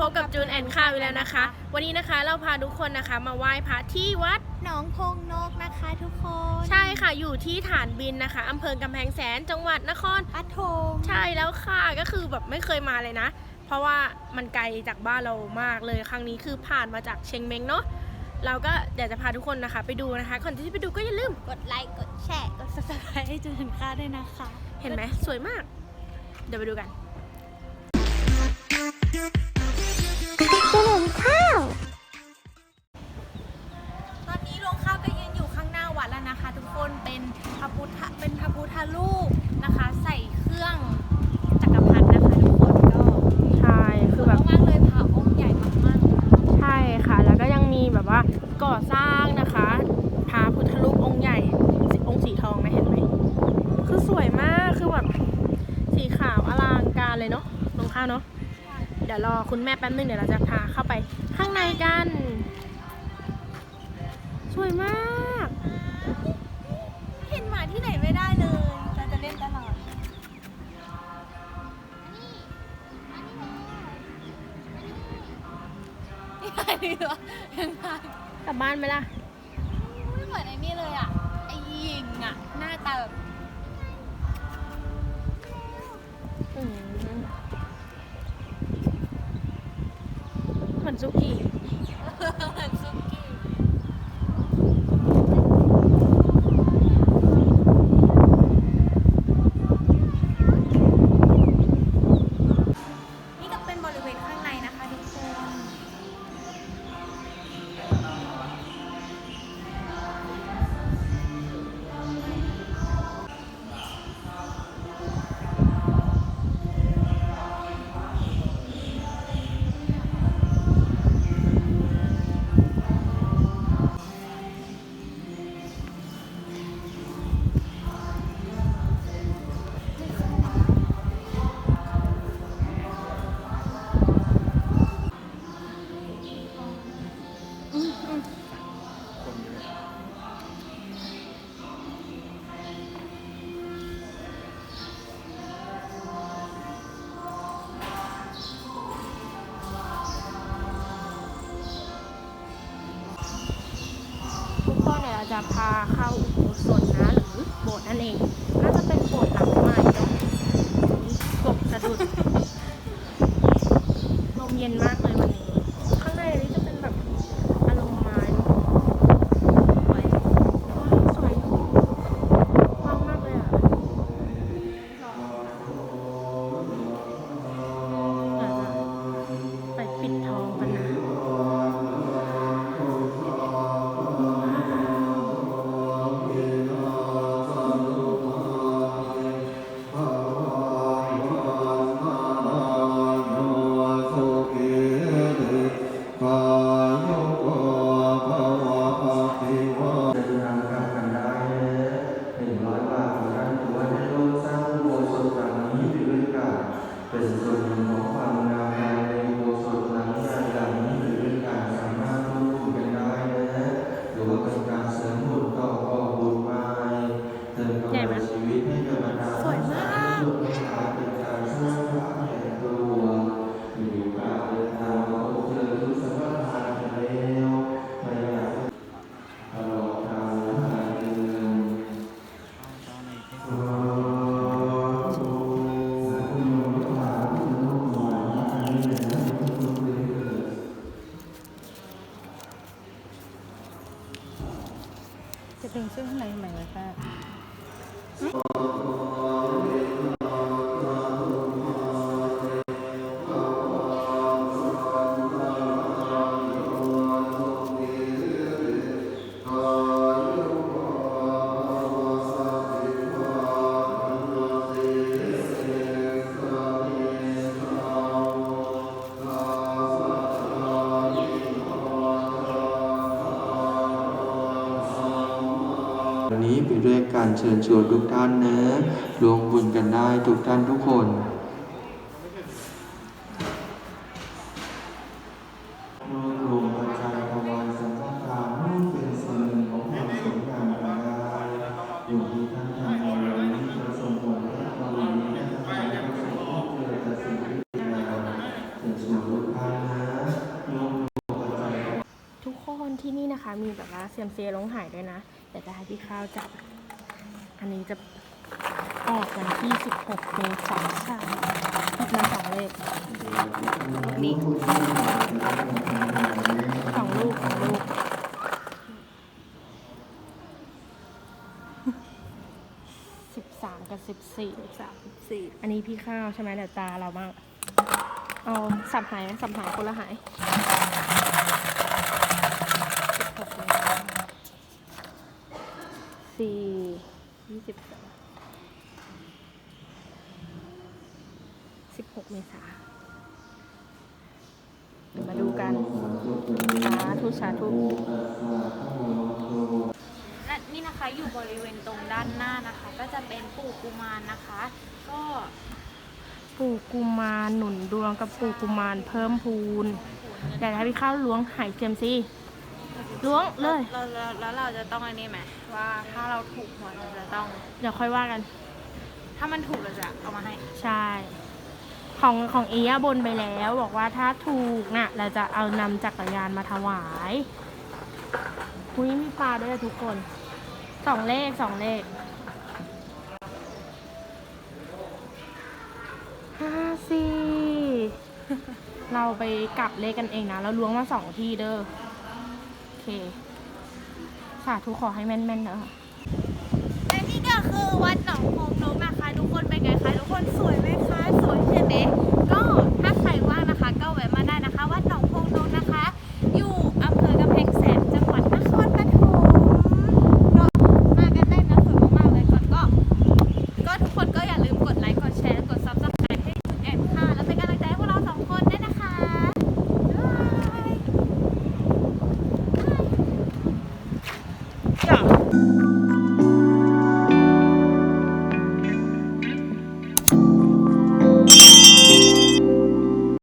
พบกับจูนแอนข้าวอีกแล้วนะคะ วันนี้นะคะเราพาทุกคนนะคะมาไหว้พระที่วัดหนองพงนกนะคะทุกคน ใช่ค่ะอยู่ที่ฐานบินนะคะอำเภอกำแพงแสนจังหวัดนครปัทงใช่แล้วค่ะก็คือแบบไม่เคยมาเลยนะ เพราะว่ามันไกลจากบ้านเรามากเลยครั้งนี้คือผ่านมาจากเชียงเมงเนาะเราก็เดี๋ยวจะพาทุกคนนะคะ ไปดูนะคะก่อนที่จะไปดูก็อย่าลืมกดไลค์กดแชร์กด subscribe ให้จูนค่าด้วยนะคะ เห็นไหมสวยมาก เดี๋ยวไปดูกัน ตอนนี้ลงข้าวก็ยืนอยู่ข้างหน้าวัดแล้วนะคะ ทุกคนเป็นพระพุทธเป็นพระพุทธรูปนะคะ ใส่เครื่องจักรพรรดินะคะทุกคนก็ใช่คือแบบมากๆเลยพระองค์ใหญ่มากใช่ค่ะ แล้วก็ยังมีแบบว่าก่อสร้างนะคะพระพุทธรูปองค์ใหญ่องค์สีทองนะเห็นไหมคือสวยมากคือแบบสีขาวอลังการเลยเนาะลงข้าวเนาะเดี๋ยวรอคุณแม่แป๊บนึงเดี๋ยวเราจะพาเข้าไปข้างในกัน สวยมาก เห็นหมาที่ไหนไม่ได้เลย เราจะเล่นตลอด นี่ไงนี่เหรอเห็นไหมกลับบ้านไหมล่ะ เหมือนซุกี้ พาเข้าอุโบสถนะหรือโบสถ์นั่นเองน่าจะเป็นโบสถ์หลังใหม่ตรงนี่กบสะดุดลมเย็นมาก เป็ จะดึงเสื้อข้างในใหม่ไหมคะ วันนี้ไปด้วยการเชิญชวนทุกท่านนะรวมบุญกันได้ทุกท่านทุกคนทุกคนที่นี่นะคะมีแบบว่าเซียมซีลงหายด้วยนะ เดี๋ยวจะให้พี่ข้าวจับ อันนี้จะออกวันที่ 16เมษายนค่ะนำสองเลขนี่สองลูกสองลูกสิบสามกับสิบสี่สามสี่อันนี้พี่ข้าวใช่ไหมเดี๋ยวตาเราบ้างเอาสับหายไหมสับหายคนละหายสิบหกเมษายน สี่ยี่สิบสองสิบหกเมษาเดี๋ยวมาดูกันสาธุสาธุและนี่นะคะอยู่บริเวณตรงด้านหน้านะคะ ก็จะเป็นปู่กุมารนะคะ ก็ปู่กุมารหนุนดวงกับปู่กุมารเพิ่มพูนเดี๋ยวให้พี่ข้าวล้วงหายเจยมซี ล้วงเลย เราเราแล้วเราจะต้องอันนี้ไหมว่าถ้าเราถูกหวยเราจะต้อง เดี๋ยวค่อยว่ากัน ถ้ามันถูกเราจะเอามาให้ ใช่ ของของเอย่าบนไปแล้วบอกว่าถ้าถูกน่ะ เราจะเอานำจักรยานมาถวายคุยมีปลาด้วยนะทุกคนสองเลขสองเลขห้าสี่ เราไปกลับเลขกันเองนะแล้วล้วงมาสองทีเด้อโอ เค สาธุขอให้แม่นๆเนอะและนี่ก็คือวัดหนองโพงนมนะคะทุกคนเป็นไงคะทุกคนสวยไหมคะ สวยใช่ไหมก็